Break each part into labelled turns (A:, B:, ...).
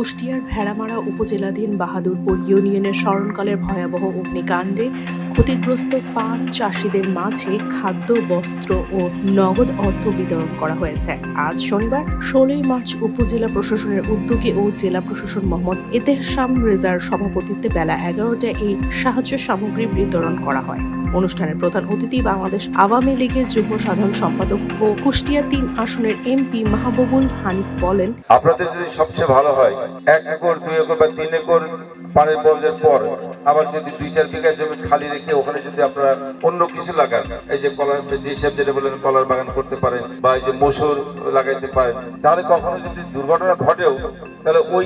A: কুষ্টিয়ার ভেড়ামারা উপজেলাধীন বাহাদুরপুর ইউনিয়নের স্মরণকালের ভয়াবহ অগ্নিকাণ্ডে ক্ষতিগ্রস্ত পান চাষিদের মাঝে খাদ্য বস্ত্র ও নগদ অর্থ বিতরণ করা হয়েছে আজ শনিবার ষোলোই মার্চ উপজেলা প্রশাসনের উদ্যোগে ও জেলা প্রশাসন মোহাম্মদ এতেহসাম রেজার সভাপতিত্বে বেলা এগারোটায় এই সাহায্য সামগ্রী বিতরণ করা হয় অনুষ্ঠানের প্রধান অতিথি বাংলাদেশ আওয়ামী লীগের যুগ্ম সাধারণ সম্পাদক ও কুষ্টিয়া তিন আসনের এমপি মাহবুবুল হানিফ বলেন
B: আপনাদের যদি সবচেয়ে ভালো হয় এক একর দুই একর বা তিন একর পাড়ের বর্জের পর আবার যদি দুই চার বিঘা জমি খালি রেখে ওখানে যদি আপনারা অন্য কিছু লাগান এই যে কলার হিসাব যেটা বলেন কলার বাগান করতে পারেন বা এই যে মসুর লাগাইতে পারেন তাহলে কখনো যদি দুর্ঘটনা ঘটেও তাহলে ওই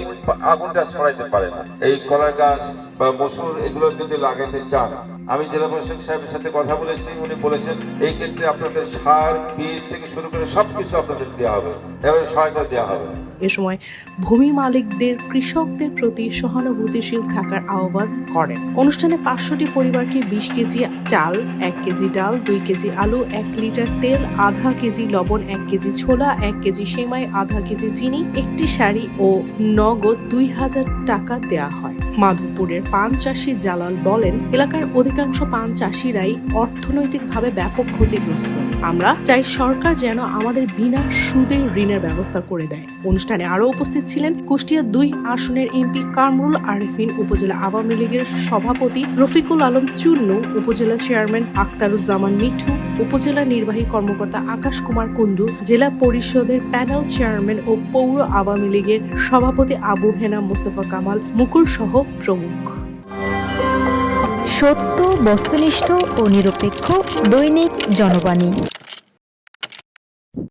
B: আগুনটা ছড়াইতে পারে না এই কলার গাছ বা মসুর এগুলো যদি লাগাইতে চান আমি জেলা প্রশাসক সাহেবের সাথে কথা বলেছি উনি বলেছেন এই ক্ষেত্রে আপনাদের সার বীজ থেকে শুরু করে সব কিছু আপনাদের দেওয়া হবে এবং সহায়তা দেওয়া হবে
A: এ সময় ভূমি মালিকদের কৃষকদের প্রতি সহানুভূতিশীল থাকার আহ্বান করেন অনুষ্ঠানে পাঁচশোটি পরিবারকে বিশ কেজি চাল এক কেজি ডাল দুই কেজি আলু এক লিটার তেল আধা কেজি লবণ এক কেজি ছোলা এক কেজি সেমাই আধা কেজি চিনি একটি শাড়ি ও নগদ দুই হাজার টাকা দেয়া হয় মাধবপুরের পান চাষি জালাল বলেন এলাকার অধিকাংশ পান চাষিরাই অর্থনৈতিকভাবে ব্যাপক ক্ষতিগ্রস্ত আমরা চাই সরকার যেন আমাদের বিনা সুদে ঋণের ব্যবস্থা করে দেয় অনুষ্ঠানে আরও উপস্থিত ছিলেন কুষ্টিয়া দুই আসনের এমপি কামরুল আরেফিন উপজেলা আওয়ামী লীগের সভাপতি রফিকুল আলম চূর্ণ উপজেলা চেয়ারম্যান আক্তারুজ্জামান মিঠু উপজেলা নির্বাহী কর্মকর্তা আকাশ কুমার কুন্ডু জেলা পরিষদের প্যানেল চেয়ারম্যান ও পৌর আওয়ামী লীগের সভাপতি আবু হেনা মোস্তফা কামাল মুকুল সহ প্রমুখ সত্য বস্তুনিষ্ঠ ও নিরপেক্ষ দৈনিক জনবাণী